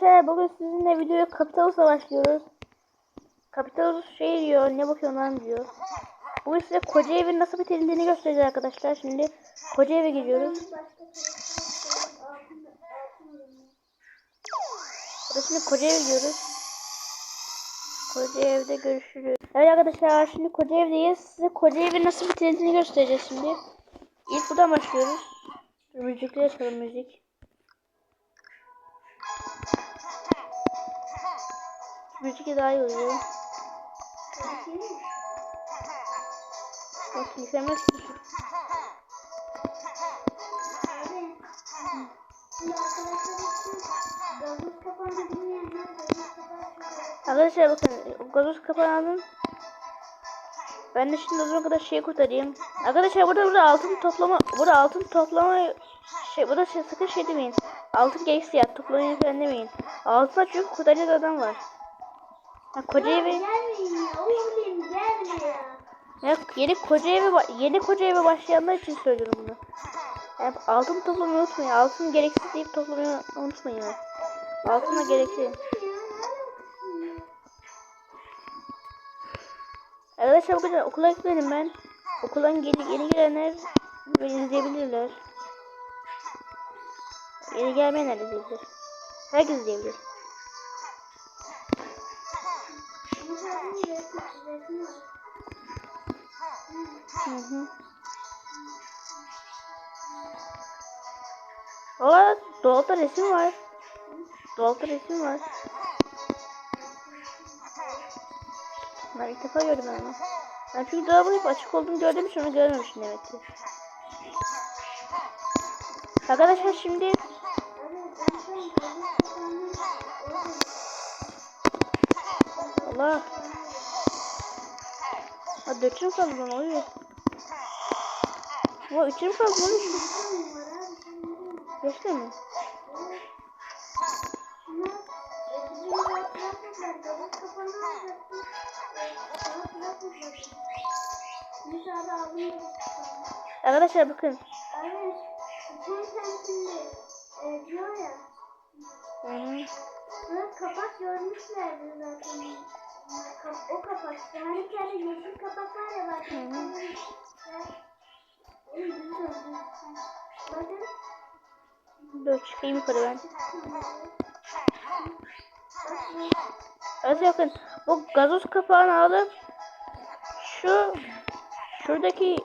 Arkadaşlar bugün sizinle videoya Kapitalus'a başlıyoruz. Kapitalus şey diyor ne bakıyorsun lan diyor. Bugün size koca evin nasıl bitirildiğini göstereceğiz arkadaşlar. Şimdi koca eve gidiyoruz. Burada şimdi koca eve gidiyoruz. Koca evde görüşürüz. Evet arkadaşlar şimdi koca evdeyiz. Size koca evin nasıl bitirildiğini göstereceğiz şimdi. İlk buradan başlıyoruz. Dur, Müzikleri açalım müzik. Müzik daha iyi oluyor. Bak yıkamak için. Arkadaşlar bakın gazoz kapağını alın. Ben de şimdi o zaman kadar şeyi kurtarayım. Arkadaşlar burada burada altın toplama burada altın toplama şey burada şey, sakın şey demeyin. Altın gereksiz ya toplamayı falan demeyin. Altına çünkü kurtaracak adam var. Ha, koca evi oğlum ya. yeni koca evi yeni koca eve başlayanlar için söylüyorum bunu. Yani altın toplamayı unutmayın. Altın gereksiz deyip toplamayı unutmayın. Altın da gereksiz. Arkadaşlar bakın okula gidelim ben. Okuldan yeni, yeni gelenler beni izleyebilirler. Yeni gelmeyenler izleyebilir. Herkes izleyebilir. Hı hı. Aa, dolapta resim var. Dolapta resim var. Ben ilk defa gördüm ben onu. Ben çünkü dolabın hep açık olduğunu gördüm için onu görmemişim demek ki. Arkadaşlar şimdi Allah. Ha döküm kaldı bana oluyor. Bu üçüm kaldı bana. Geçti mi? Arkadaşlar bakın. Evet, bütün semtinde e, diyor ya, Hı hı. kapak görmüşlerdi zaten. O kapak, yani bir tane yeşil kapak var ya bak. Bakın. Dur çıkayım yukarı ben. Evet bakın bu gazoz kapağını alıp şu şuradaki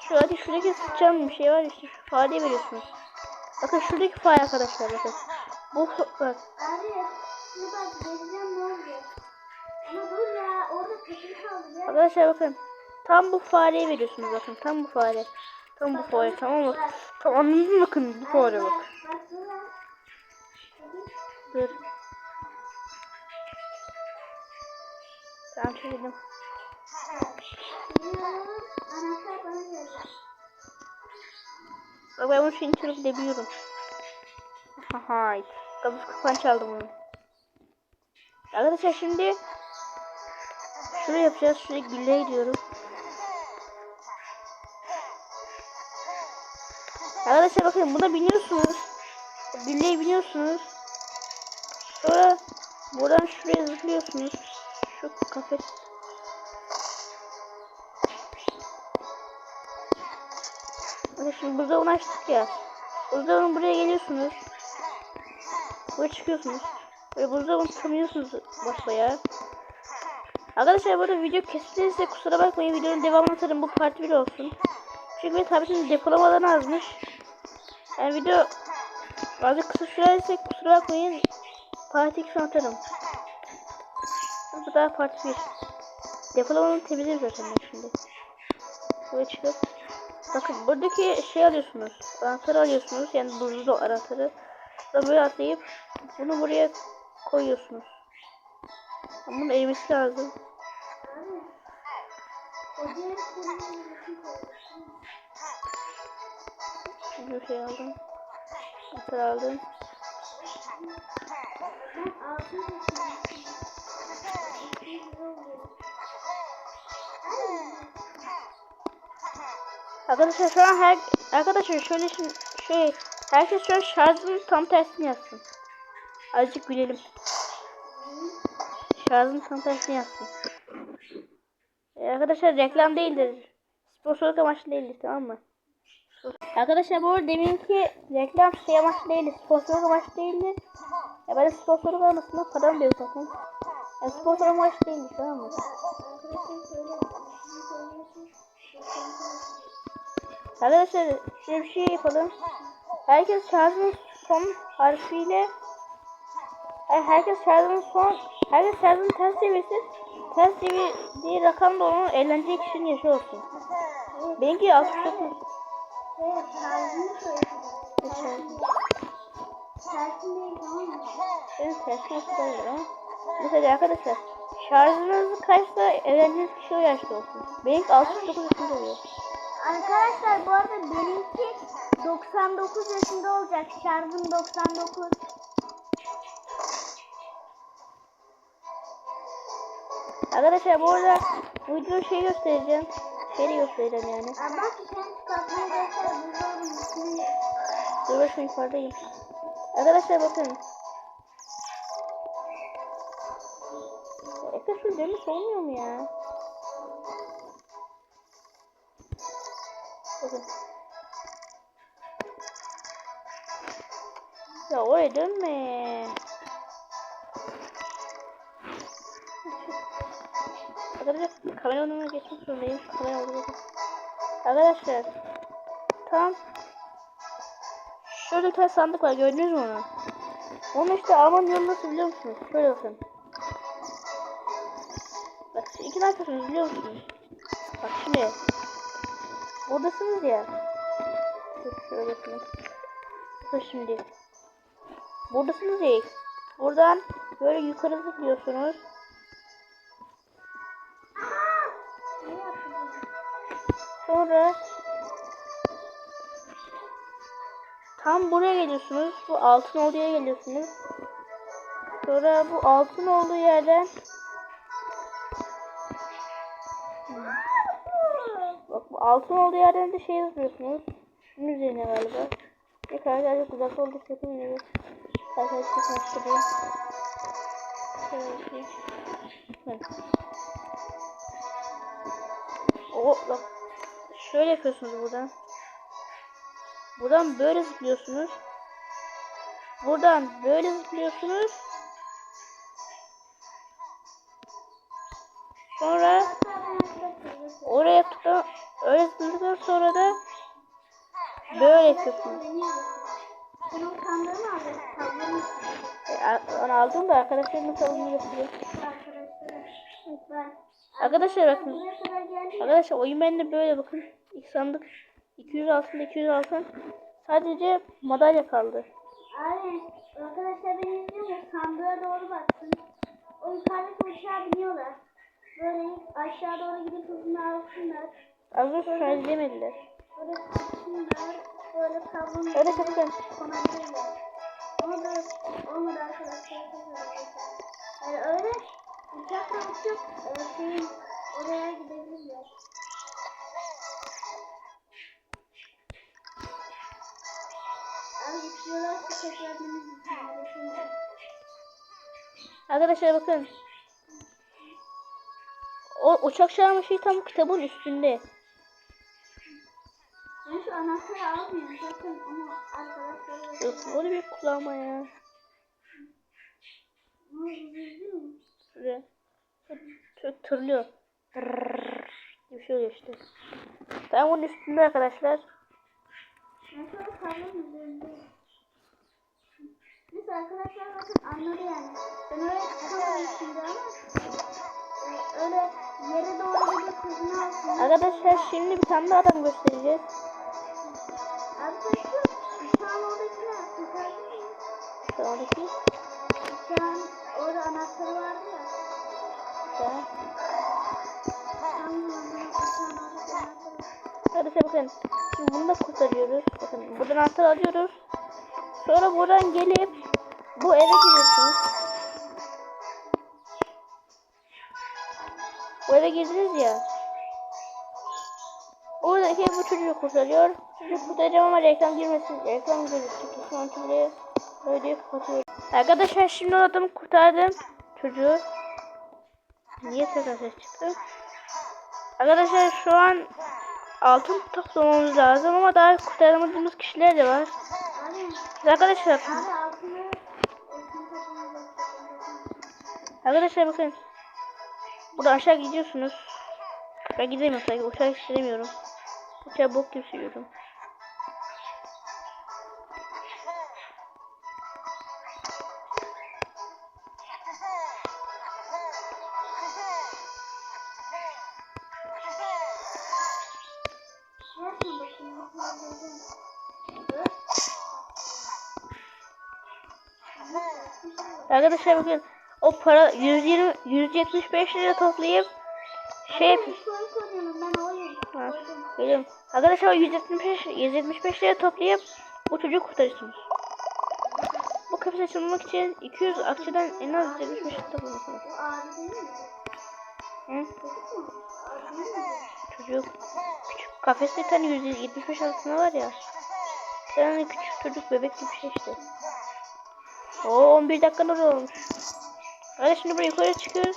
şu hadi şuradaki sıçan bir şey var işte şu fareyi veriyorsunuz. Bakın şuradaki fare arkadaşlar bakın. Bu bak şimdi bak vereceğim ne olacak? Ama dur ya, orada kötü kaldı ya. arkadaşlar bakın. Tam bu fareyi veriyorsunuz bakın tam bu fare. Tam bu fare tamam mı? Tam anladın mı bakın bu fare bak. Dur bana geldi. Bak ben bunu şeyin içine gidebiliyorum. Haha. Kabus kapağını çaldım onu. Arkadaşlar şimdi şuraya yapacağız. Şuraya gülle gidiyorum. Arkadaşlar bakın buna biniyorsunuz. Gülleye biniyorsunuz. Sonra buradan şuraya zıplıyorsunuz. Şu kafes. Şimdi buzdolabını açtık ya. Buzdolabının buraya geliyorsunuz. Buraya çıkıyorsunuz. Böyle buzdolabını tutamıyorsunuz başlaya. Arkadaşlar burada video kesilirse kusura bakmayın. Videonun devamını atarım. Bu part 1 olsun. Çünkü benim tabletin depolamadan azmış. Yani video bazı kısa sürerse kusura bakmayın. Part 2 atarım. Bu da part 1. Depolamanı temizlerim zaten ben şimdi. Buraya çıkıp Bakın buradaki şey alıyorsunuz. Anahtarı alıyorsunuz. Yani buzlu anahtarı. Böyle atlayıp bunu buraya koyuyorsunuz. Bunun erimesi lazım. Şimdi şey aldım. Anahtar aldım. Arkadaşlar şu an her arkadaşlar şöyle şimdi şey herkes şu an şarjın tam tersini yapsın. Azıcık gülelim. Şarjın tam tersini yapsın. Ee, arkadaşlar reklam değildir. Sponsorluk amaçlı değildir tamam mı? Arkadaşlar bu arada deminki reklam şey amaçlı değildir. Sponsorluk amaçlı değildir. Ya ben de sponsorluk almasına param da yok zaten. Ya sponsor amaçlı değildir tamam mı? Arkadaşlar şöyle bir şey yapalım. Herkes şarjın son harfiyle Hayır, herkes şarjın son herkes şarjın ters çevirsin. Ters çevirdiği rakam da onun eğlenceli kişinin yaşı olsun. Benimki 69. Evet, şarjını söylüyorsunuz. Tersin değil tamam mı? Benim tersine tutarlar ama. Mesela arkadaşlar şarjınız kaçsa eğlenceli kişi o yaşta olsun. Benimki 69 yaşında oluyor. Arkadaşlar bu arada benimki 99 yaşında olacak. Şarjım 99. Arkadaşlar bu arada bu videoda şey göstereceğim. Şey de göstereceğim yani. Aa, bak sen çıkartmayı göster. Burada oğlum ismini. Dur bakın yukarıdayım. Arkadaşlar bakın. Ekran şu demiş olmuyor mu ya? Bakın. Ya oraya dönme. Arkadaşlar kamera önüne geçmek zorundayım. Kamera orada. Arkadaşlar. Tam Şöyle bir sandık var gördünüz mü onu? Onu işte almanın yolu nasıl biliyor musunuz? Şöyle bakın. Bak siz iki ne yapıyorsunuz biliyor musunuz? Bak şimdi. Buradasınız ya. Dur şöyle yapayım. Bakın şimdi. Buradasınız ya. Buradan böyle yukarı zıplıyorsunuz. Sonra tam buraya geliyorsunuz. Bu altın olduğu yere geliyorsunuz. Sonra bu altın olduğu yerden Bak bu altın olduğu yerden de şey yazıyorsunuz. Şunun üzerine galiba. Ne kadar birazcık uzak olduk yapamıyoruz. Arkadaşlar başlayalım. Şöyle yapayım. Evet. O bak. Şöyle yapıyorsunuz buradan. Buradan böyle zıplıyorsunuz. Buradan böyle zıplıyorsunuz. Sonra oraya tıkla öyle zıpladıktan sonra da böyle yapıyorsunuz. E, onu aldım da arkadaşlarım nasıl alınır yapıyor. arkadaşlara. Arkadaşlar bakın. Arkadaşlar oyun bende böyle bakın. İlk sandık 200 altın 200 altın. Sadece madalya kaldı. Abi arkadaşlar beni izliyor? Sandığa doğru baksın. O yukarıdaki uçağa biniyorlar. Böyle aşağı doğru gidip hızını alsınlar. Az önce şu an izlemediler. Böyle sıksınlar. Böyle kablonu Öyle sakın. konabilirler. Ama da olmadı arkadaşlar. Yani öyle uçakla uçup şeyin oraya gidebilirler. Abi istiyorlarsa tekrar deniz. Arkadaşlar bakın. O uçak çağırma şey tam kitabın üstünde. Ben şu anahtarı almıyorum zaten onu arkadaşlara Yok böyle bir kullanma ya. Ne oldu üzüldün mü? Şuraya. Çok tırlıyor. Bir şey oluyor işte. Tam onun üstünde arkadaşlar. Şu an. Neyse arkadaşlar bakın anladı yani. Ben çıkamadım şimdi ama e, öyle yere doğru hızını alsın. Arkadaşlar şimdi bir tane daha adam göstereceğiz. Sen şu yukarıda mı? Sıradaki. Uçağın orada anahtarı vardı ya. Daha. Arkadaşlar bakın. Şimdi bunu da kurtarıyoruz. Bakın buradan anahtar alıyoruz. Sonra buradan gelip bu eve giriyorsunuz. Bu eve girdiniz ya. Oradaki bu çocuğu kurtarıyor. Çocuk kurtaracağım ama reklam girmesin. Reklam gözükecek. Şu an buraya böyle kapatıyor. Arkadaşlar şimdi o adamı kurtardım. Çocuğu. Niye tekrar ses çıktı? Arkadaşlar şu an altın toplamamız lazım ama daha kurtaramadığımız kişiler de var. Arkadaşlar Arkadaşlar bakın. Burada aşağı gidiyorsunuz. Ben gidemiyorum sanki. Uçağı istemiyorum. Uçağı bok gibi sürüyorum. Arkadaşlar bakın. O para 120 175 lira toplayıp şey yap- Soy koyuyorum ben oyum. Ha, Koydum. Geliyorum. Arkadaşlar o 175 175 lira toplayıp bu çocuğu kurtarırsınız. Bu kafes açılmak için 200 akçeden en az 175 lira değil mi? Hı? Çocuk küçük kafeste bir tane 175 altına var ya. Bir tane küçük çocuk bebek gibi bir şey işte. Oo 11 dakika da olmuş. Hadi şimdi buraya yukarı çıkıyoruz.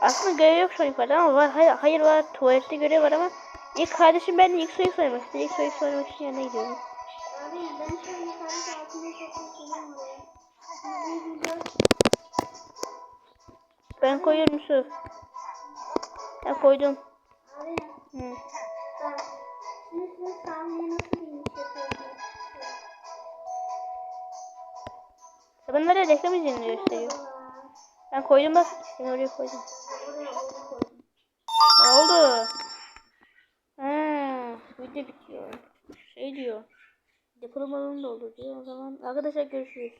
Aslında görev yok şu an yukarıda ama var. Hayır, hayır var. Tuvalette görev var ama ilk kardeşim ben ilk soyu söylemek istedim. İlk soyu söylemek için yanına gidiyorum. Abi ben şu an yukarıda. Ben koyuyorum Yusuf. Ben koydum. Abi Nereye reklam izlediğini gösteriyor. Ben koydum bak. Seni oraya koydum. Ne oldu? Ha, video bitiyor. Şey diyor. Depolama alanı doldu diyor. O zaman arkadaşlar görüşürüz.